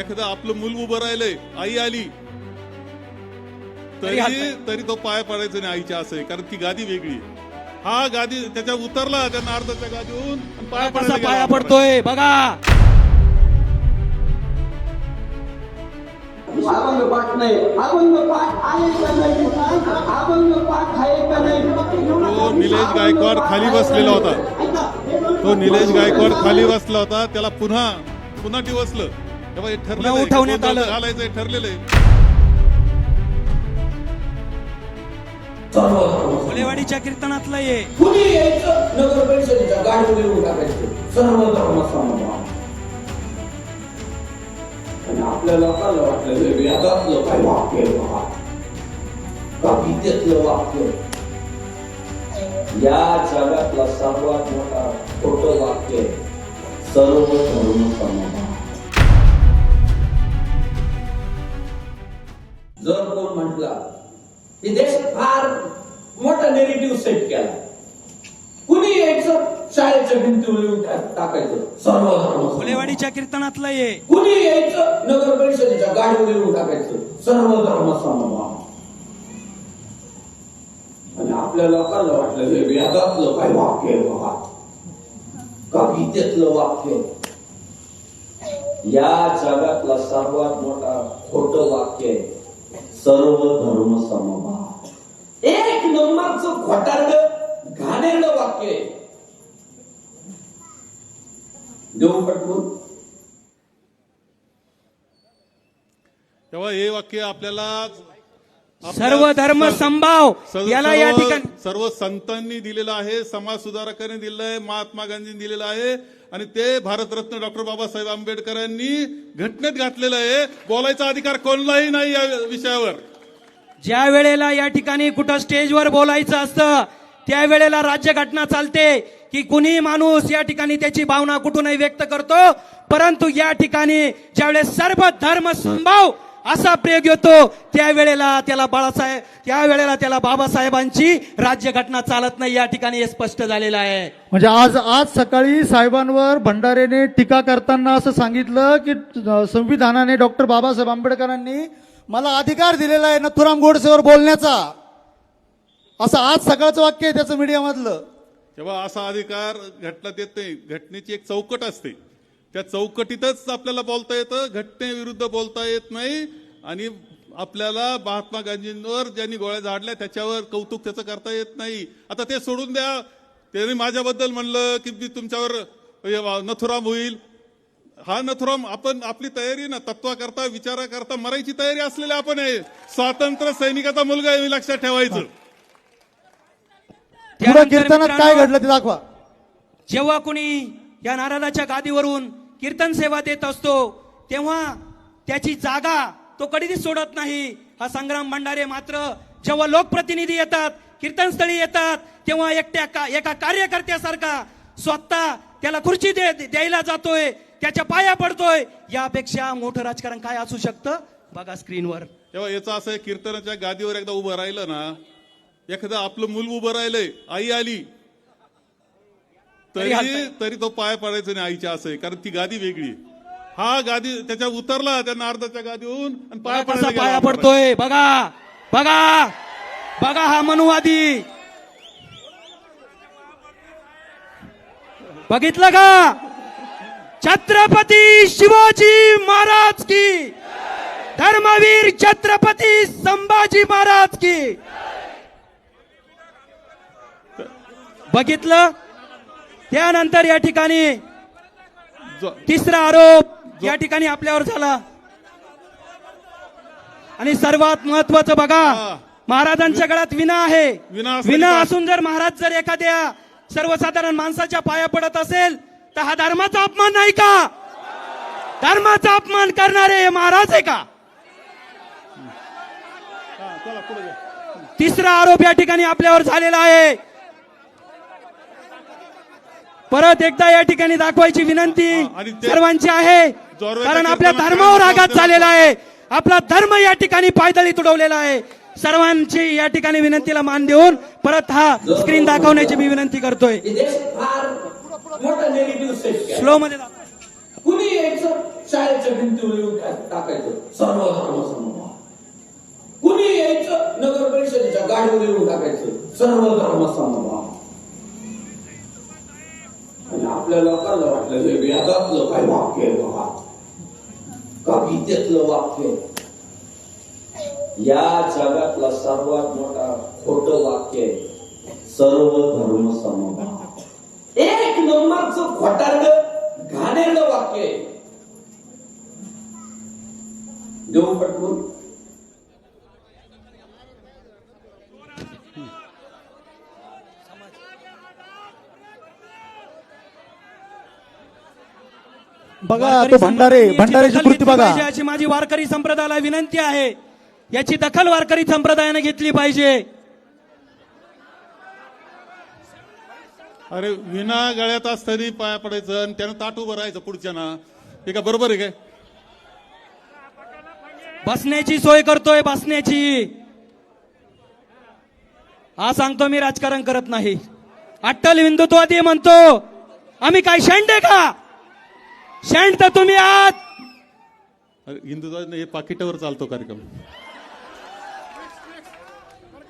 एखादं आपलं मूल उभं राहिलंय आई आली. तरी तरी तो पाय पडायचं नाही आईच्या असं कारण ती गादी वेगळी. हा गादी त्याच्या उतरला त्या नारदाच्या गादीहून पाया कसा पडायला पाया. पडतोय बघा. अभंग पाठ नाही अभंग पाठ आहे का नाही? अभंग पाठ आहे का नाही? तो निलेश गायकवाड खाली बसलेला होता. तो निलेश गायकवाड खाली बसला होता त्याला पुन्हा पुन्हा डिवसलं तेव्हा हे ठरलेलं. उठवण्यात आलं. घालायचं हे ठरलेलं आहे फुलेवाडीच्या कीर्तनातलं ये कुणी यायचं नगर परिषदेच्या गाडीवर येऊन टाकायचं सर्व धर्म समभाव आणि आपल्या लोकांना वाटलं हे वेदातलं काय वाक्य आहे बघा का गीतेतलं वाक्य या जगातला सर्वात मोठा खोटं वाक्य आहे. सर्व धर्म समभाव जर कोण म्हटला की देश फार मोठा नेरेटिव्ह सेट केला. कुणी यायचं? शाळेच्या भिंतीवर टाकायचं. सर्व धर्म. फुलेवाडीच्या कीर्तनातलं ये कुणी यायचं? नगर परिषदेच्या गाडीवर येऊन टाकायचं. सर्व धर्म समभाव आणि आपल्या लोकांना वाटलं हे वेदातलं काय वाक्य आहे बघा? का गीतेतलं वाक्य. या जगातला सर्वात मोठा खोटं वाक्य आहे. सर्व धर्म समभाव एक नंबरचं खोटारड घाणेरड वाक्य आहे. देऊ पटवून तेव्हा हे वाक्य आपल्याला आपल्या सर्व धर्म संभाव सर्व- याला या सर्व- ठिकाणी सर्व संतांनी दिलेलं आहे समाज सुधारकांनी दिलेलं आहे महात्मा गांधींनी दिलेलं आहे. आणि ते भारतरत्न डॉक्टर बाबासाहेब आंबेडकरांनी घटनेत घातलेलं आहे. बोलायचा अधिकार कोणलाही नाही या विषयावर. ज्या वेळेला या ठिकाणी कुठं स्टेजवर बोलायचं असतं त्यावेळेला राज्यघटना चालते की कुणी माणूस या ठिकाणी त्याची भावना कुठूनही व्यक्त करतो. परंतु या ठिकाणी ज्यावेळेस सर्व धर्म संभाव असा प्रयोग येतो. त्यावेळेला त्याला बाळासाहेब त्यावेळेला त्याला बाबासाहेबांची राज्यघटना चालत नाही. या ठिकाणी हे स्पष्ट झालेलं आहे. म्हणजे आज आज सकाळी साहेबांवर भंडारेने टीका करताना असं सांगितलं की संविधानाने डॉक्टर बाबासाहेब आंबेडकरांनी मला अधिकार दिलेला आहे नथुराम गोडसेवर बोलण्याचा. असं आज सकाळचं वाक्य आहे त्याचं मीडियामधलं. तेव्हा असा अधिकार घटनात येत नाही. घटनेची एक चौकट असते. त्या चौकटीतच आपल्याला बोलता येतं घटनेविरुद्ध बोलता येत नाही. आणि आपल्याला महात्मा गांधींवर ज्यांनी गोळ्या झाडल्या त्याच्यावर कौतुक त्याचं करता येत नाही. आता ते सोडून द्या. त्यांनी माझ्याबद्दल म्हणलं की मी तुमच्यावर हे नथुराम होईल. हा नथुराम आपण आपली तयारी ना तत्वा करता विचारा करता मरायची तयारी असलेली आपण आहे. स्वातंत्र्य सैनिकाचा मुलगा आहे हे लक्षात ठेवायचं. कीर्तनात काय घडलं ते दाखवा. जेव्हा कुणी या नारदाच्या गादीवरून कीर्तन सेवा देत असतो तेव्हा त्याची जागा तो कधीच सोडत नाही. हा संग्राम भंडारे मात्र जेव्हा लोकप्रतिनिधी येतात कीर्तनस्थळी येतात तेव्हा एकट्या का एका कार्यकर्त्यासारखा स्वतः त्याला खुर्ची दे द्यायला जातोय त्याच्या पाया पडतोय. यापेक्षा मोठं राजकारण काय असू शकतं? बघा स्क्रीनवर. तेव्हा याचं असं कीर्तनाच्या गादीवर एकदा उभं राहिलं ना एखादं आपलं मूल उभं राहिलंय आई आली तरी तरी तो पाय पडायचं नाही आईच्या असं आहे कारण ती गादी वेगळी. हा गादी त्याच्या उतरला त्या नारदाच्या गादीहून आणि पाय कसा पडायला पाया. पडतोय. बघा बघा बघा हा मनुवादी. बघितलं का? छत्रपती शिवाजी महाराज की. धर्मवीर छत्रपती संभाजी महाराज की. बघितलं? त्यानंतर या ठिकाणी तिसरा आरोप या ठिकाणी आपल्यावर झाला आणि सर्वात महत्वाचं बघा. महाराजांच्या गळ्यात विना आहे विना? असून जर महाराज जर एखाद्या सर्वसाधारण माणसाच्या पाया पडत असेल तर हा धर्माचा अपमान नाही का धर्माचा अपमान करणारे हे महाराज आहे का. तिसरा आरोप या ठिकाणी आपल्यावर झालेला आहे परत एकदा या ठिकाणी दाखवायची विनंती हा, सर्वांची आहे. कारण आपल्या धर्मावर आघात? झालेला आहे. आपला धर्म या ठिकाणी पायदळी तुडवलेला आहे. सर्वांची या ठिकाणी विनंतीला मान देऊन परत हा स्क्रीन दाखवण्याची मी विनंती करतोय. स्लो मध्ये. कुणी यायचं शाळेच्या भिंतीवर येऊन काय टाकायचं? सर्व धर्म समभाव कुणी यायचं नगर परिषदेच्या गाडीवर येऊन टाकायचं? सर्व धर्म समभाव आपल्याला आपल्या लोकांना वाटलं हे वेदातलं काय वाक्य आहे बाबा का गीतेतलं वाक्य या जगातला सर्वात मोठा खोट वाक्य आहे सर्व धर्म समभाव एक नंबरच खोटारड घाणेरडं वाक्य आहे. देऊ पटवून बघा वारकरी तो भंडारे भंडाऱ्याची दखल कृती बघा. अशी माझी वारकरी संप्रदायाला विनंती आहे. याची दखल वारकरी संप्रदायाने घेतली पाहिजे. अरे विना गळ्यात असताना पाया पडायचं आणि त्यानं ताट उभं राहायचं पुढच्याना. हे का बरोबर आहे काय? बसण्याची सोय करतोय बसण्याची. हा सांगतो मी राजकारण करत नाही. अट्टल हिंदुत्वादी म्हणतो. आम्ही काय शेंड का? शेंड तर तुम्ही आहात. अरे हिंदुत्व हे पाकिटावर चालतो कार्यक्रम.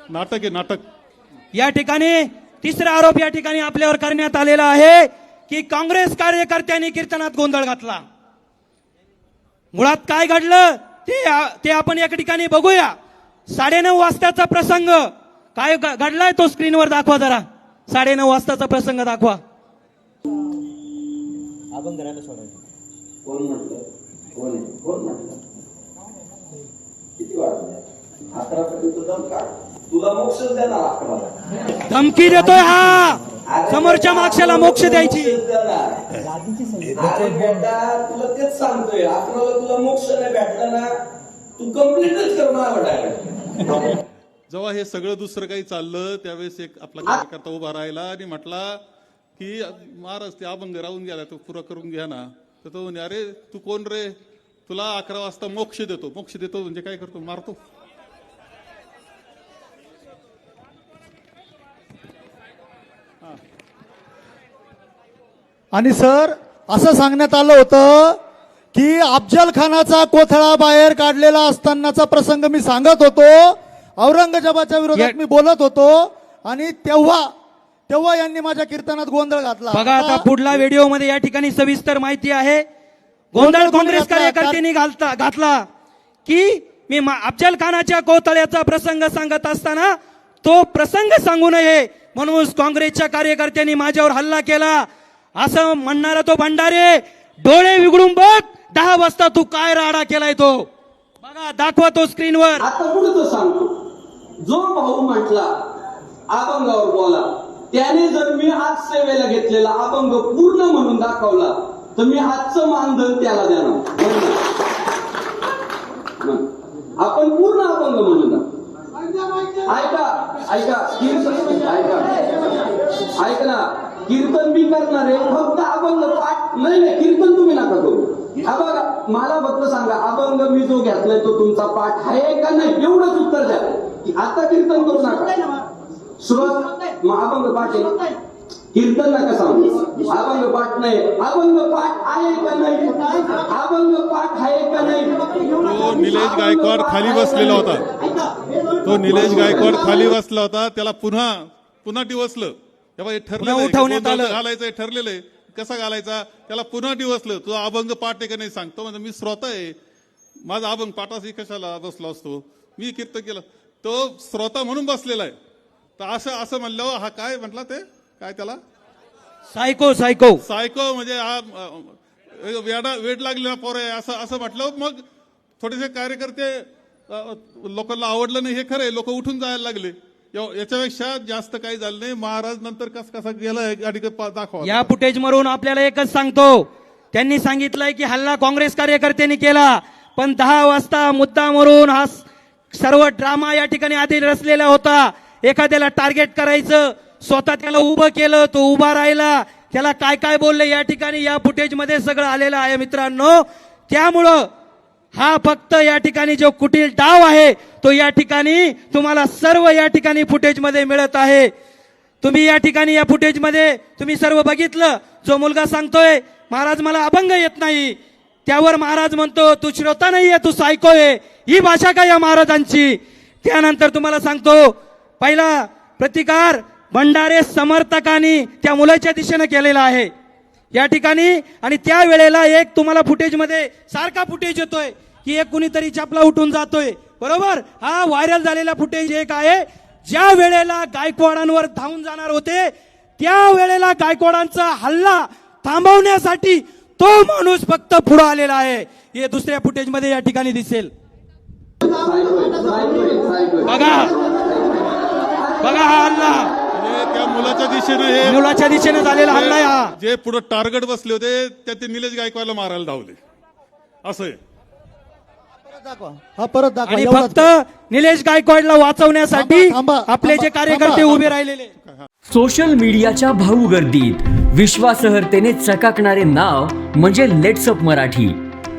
नाटक आहे नाटक. या ठिकाणी तिसरा आरोप या ठिकाणी आपल्यावर करण्यात आलेला आहे की काँग्रेस कार्यकर्त्यांनी कीर्तनात गोंधळ घातला. मुळात काय घडलं ते ते आपण या ठिकाणी बघूया. साडेनऊ वाजताचा प्रसंग. काय घडलाय तो स्क्रीनवर दाखवा जरा. साडेनऊ वाजताचा प्रसंग दाखवा. कोण म्हटलं? कोण आहे? कोण म्हटलं? किती जाऊन काढ. तुला मोक्ष देणार धमकी देतोय हा. समोरच्या मागच्याला मोक्ष द्यायची. तुला तेच सांगतोय. अकराला तुला मोक्ष नाही भेटला ना तू कम्प्लीटच कर माझ्यावर डायरेक्ट जेव्हा हे सगळं दुसरं काही चाललं त्यावेळेस एक आपला कार्यकर्ता उभा राहिला आणि म्हटला की महाराज ते अभंग राहून गेला तो पुरा करून घ्या ना. तर तो म्हणे अरे तू कोण रे? तुला अकरा वाजता मोक्ष देतो. मोक्ष देतो म्हणजे काय करतो? मारतो. आणि सर असं सांगण्यात आलं होतं की अफजल खानाचा कोथळा बाहेर काढलेला असतानाचा प्रसंग मी सांगत होतो. औरंगजेबाच्या विरोधात मी बोलत होतो. आणि तेव्हा तेव्हा यांनी माझ्या कीर्तनात गोंधळ घातला. बघा आता पुढला व्हिडिओमध्ये या ठिकाणी सविस्तर माहिती आहे. गोंधळ काँग्रेस. कार्यकर्त्यांनी घालता घातला. की मी अफजल खानाच्या कोथळ्याचा प्रसंग सांगत असताना तो प्रसंग सांगू नये म्हणून काँग्रेसच्या कार्यकर्त्यांनी माझ्यावर हल्ला केला. असं म्हणणारा तो भंडारे डोळे विगडून बघ दहा वाजता तू काय राडा केलाय तो. बघा दाखवा तो स्क्रीनवर आता पुढे तो सांगतो. जो भाऊ म्हटला अभंगावर बोला. त्याने जर मी आज सेवेला घेतलेला अभंग पूर्ण म्हणून दाखवला तर मी आजचं मानधन त्याला देणार. आपण पूर्ण अभंग म्हणून ऐका ऐका कीर्तन ऐका. ऐक ना कीर्तन मी करणार आहे फक्त अभंग पाठ नाही नाही कीर्तन तुम्ही नका करू. हा बघा मला फक्त सांगा अभंग मी जो घेतलाय तो तुमचा पाठ आहे का नाही? एवढंच उत्तर द्या. आता कीर्तन करू नका. सुरुवात मग अभंग पाठ आहे. कीर्तन नका सांगू. अभंग पाठ नाही. अभंग पाठ आहे का नाही? अभंग पाठ आहे का नाही? तो निलेश गायकवाड खाली बसलेला होता. तो निलेश गायकवाड खाली बसला होता. त्याला पुन्हा पुन्हा डिवसलं. हे ठरलेलं की उठवण्यात आलं. घालायचं ठरलेलं आहे. कसा घालायचा? त्याला पुन्हा डिवसलं. तुझा अभंग पाठ आहे का नाही सांगतो. म्हणजे मी श्रोता आहे. माझा अभंग पाठाशी कशाला बसलो असतो? मी कीर्तन केलं. तो श्रोता म्हणून बसलेला आहे. तर असं असं म्हणल्यावर हा काय म्हटला ते? काय त्याला? सायको सायको सायको म्हणजे हा वेडा वेड लागलेला पोर आहे असं असं म्हटलं. मग थोडेसे कार्यकर्ते लोकांना आवडलं नाही हे खरं आहे. लोक उठून जायला लागले. या- याच्यापेक्षा जास्त काही झालं नाही. महाराज नंतर कस कसा गेला गाडी दाखवा. या फुटेज मरून आपल्याला एकच सांगतो. त्यांनी सांगितलंय की हल्ला काँग्रेस कार्यकर्त्यांनी केला. पण दहा वाजता मुद्दा मरून हा सर्व ड्रामा या ठिकाणी आधी रचलेला होता. एखाद्याला टार्गेट करायचं स्वतः त्याला उभं केलं तो उभा राहिला. त्याला काय काय बोलले या ठिकाणी या फुटेजमध्ये सगळं आलेलं आहे मित्रांनो. त्यामुळं हा फक्त या ठिकाणी जो कुटील डाव आहे तो या ठिकाणी तुम्हाला सर्व या ठिकाणी फुटेजमध्ये मिळत आहे. तुम्ही या ठिकाणी या फुटेजमध्ये तुम्ही सर्व बघितलं जो मुलगा सांगतोय महाराज मला अभंग येत नाही. त्यावर महाराज म्हणतो तू श्रोता नाहीये तू सायकोय ही भाषा काय या महाराजांची? त्यानंतर तुम्हाला सांगतो पहिला प्रतिकार भंडारे समर्थकांनी त्या मुलाच्या दिशेनं केलेला आहे. या ठिकाणी आणि त्या वेळेला एक तुम्हाला फुटेजमध्ये सारखा फुटेज येतोय की एक कुणीतरी चपला उठून जातोय. बरोबर? हा व्हायरल झालेला फुटेज एक आहे. ज्या वेळेला गायकवाडांवर धावून जाणार होते त्या वेळेला गायकवाडांचा हल्ला थांबवण्यासाठी तो माणूस फक्त पुढे आलेला आहे. हे दुसऱ्या फुटेजमध्ये या ठिकाणी दिसेल. बघा हा हल्ला म्हणजे त्या मुलाच्या दिशेनं हे मुलाच्या दिशेने झालेला हल्ला आहे हा. जे पुढे टार्गेट बसले होते त्या ते निलेश गायकवाडला मारायला धावले. असं आहे. दाखवा हा परत दाखवा. आणि एवढाच फक्त निलेश गायकवाडला वाचवण्यासाठी थांबा, थांबा, आपले जे थांबा, कार्यकर्ते थांबा. उभे राहिलेले. सोशल मीडियाच्या भाऊ गर्दीत विश्वासहर्तेने चकाकणारे नाव म्हणजे लेट्सअप मराठी.